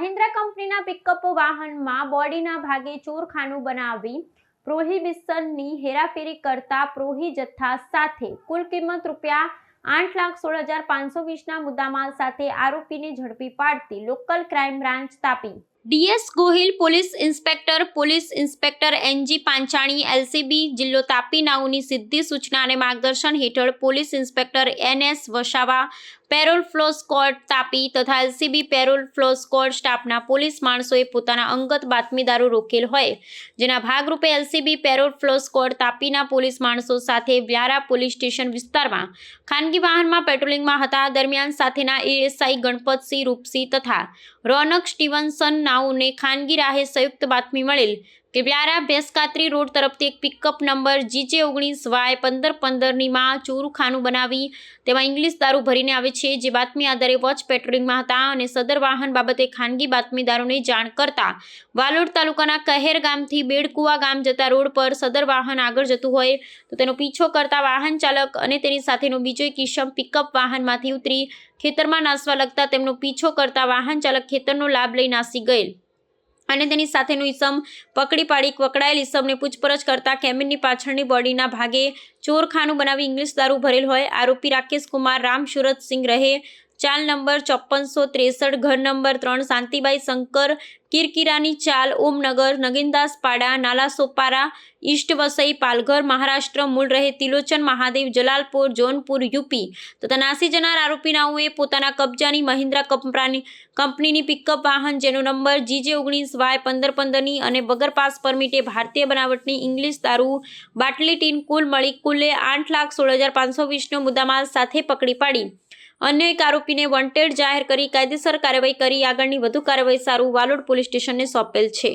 મહિન્દ્રા કંપનીના પિકઅપ વાહનમાં બોડીના ભાગે ચોરખાનું બનાવી પ્રોહિબિશનની હેરાફેરી કરતા પ્રોહી જથ્થા સાથે કુલ કિંમત રૂપિયા આઠ લાખ સોળ હજાર પાંચસો વીસના મુદ્દામાલ સાથે આરોપીને ઝડપી પાડતી local crime branch Tapi. DS Gohil police inspector police inspector NG Panchani LCB જિલ્લો તાપી નાઉની સિદ્ધિ સૂચના અને માર્ગદર્શન હેઠળ police inspector NS Vasava parole furlough squad Tapi તથા એલસીબી પેરોલ ફ્લો સ્કોડ સ્ટાફના પોલીસ માણસોએ પોતાના અંગત બાતમીદારો રોકેલ હોય. જેના ભાગરૂપે એલસીબી પેરોલ ફ્લો સ્કોડ તાપીના પોલીસ માણસો સાથે વ્યારા પોલીસ સ્ટેશન વિસ્તારમાં ખાનગી વાહનમાં પેટ્રોલિંગમાં હતા. દરમિયાન સાથેના એએસઆઈ ગણપતસિંહ રૂપસિંહ તથા રોનક સ્ટીવનસન નાઉને ખાનગી રાહે સંયુક્ત બાતમી મળેલ કે વ્યારા ભેંસકાત્રી રોડ તરફથી એક પિકઅપ નંબર જીજે ઓગણીસ વાય પંદર પંદરની માં ચોરુખાનું બનાવી તેમાં ઇંગ્લિશ દારૂ ભરીને આવે છે. જે બાતમી આધારે વોચ પેટ્રોલિંગમાં હતા અને સદર વાહન બાબતે ખાનગી બાતમીદારોને જાણ કરતા વાલોડ તાલુકાના કહેર ગામથી બેડકુવા ગામ જતા રોડ પર સદર વાહન આગળ જતું હોય તો તેનો પીછો કરતા વાહન ચાલક અને તેની સાથેનો બીજો એક ઈશમ પિકઅપ વાહનમાંથી ઉતરી ખેતરમાં નાસવા લગતા તેમનો પીછો કરતા વાહન ચાલક ખેતરનો લાભ લઈ નાસી ગયેલ. અને તેની સાથેનું ઈસમ પકડી પાડી પકડાયેલ ઈસમને પૂછપરછ કરતા કેબિનની પાછળની બોડીના ભાગે ચોરખાનું બનાવી ઇંગ્લિશ દારૂ ભરેલ હોય. આરોપી રાકેશ કુમાર રામ સુરતસિંહ રહે ચાલ નંબર ચોપ્પનસો ત્રેસઠ, ઘર નંબર ત્રણ, શાંતિબાઈ શંકર, કિરકિરાની ચાલ ઓમનગર નગીનદાસ પાડા, નાલા સોપારા, ઈષ્ટ વસઈ, પાલઘર, મહારાષ્ટ્ર, મૂળ રહે તિલોચન, મહાદેવ, જલાલપુર, જોનપુર, યુપી. તથા નાસી જનાર આરોપી નાઓએ પોતાના કબજાની મહિન્દ્રા કંપની કંપનીની પિકઅપ વાહન જેનો નંબર જીજે ઓગણીસ, વાય પંદર પંદરની અને બગર પાસ પરમિટે ભારતીય બનાવટની ઇંગ્લિશ દારૂ બાટલી ટીન કુલ મળી કુલે આઠ લાખ સોળ હજાર પાંચસો વીસનો મુદ્દામાલ સાથે પકડી પાડી. અન્ય એક આરોપીને વોન્ટેડ જાહેર કરી કાયદેસર કાર્યવાહી કરી. આગળની વધુ કાર્યવાહી સારું વાલોડ પોલીસ સ્ટેશનને સોંપેલ છે.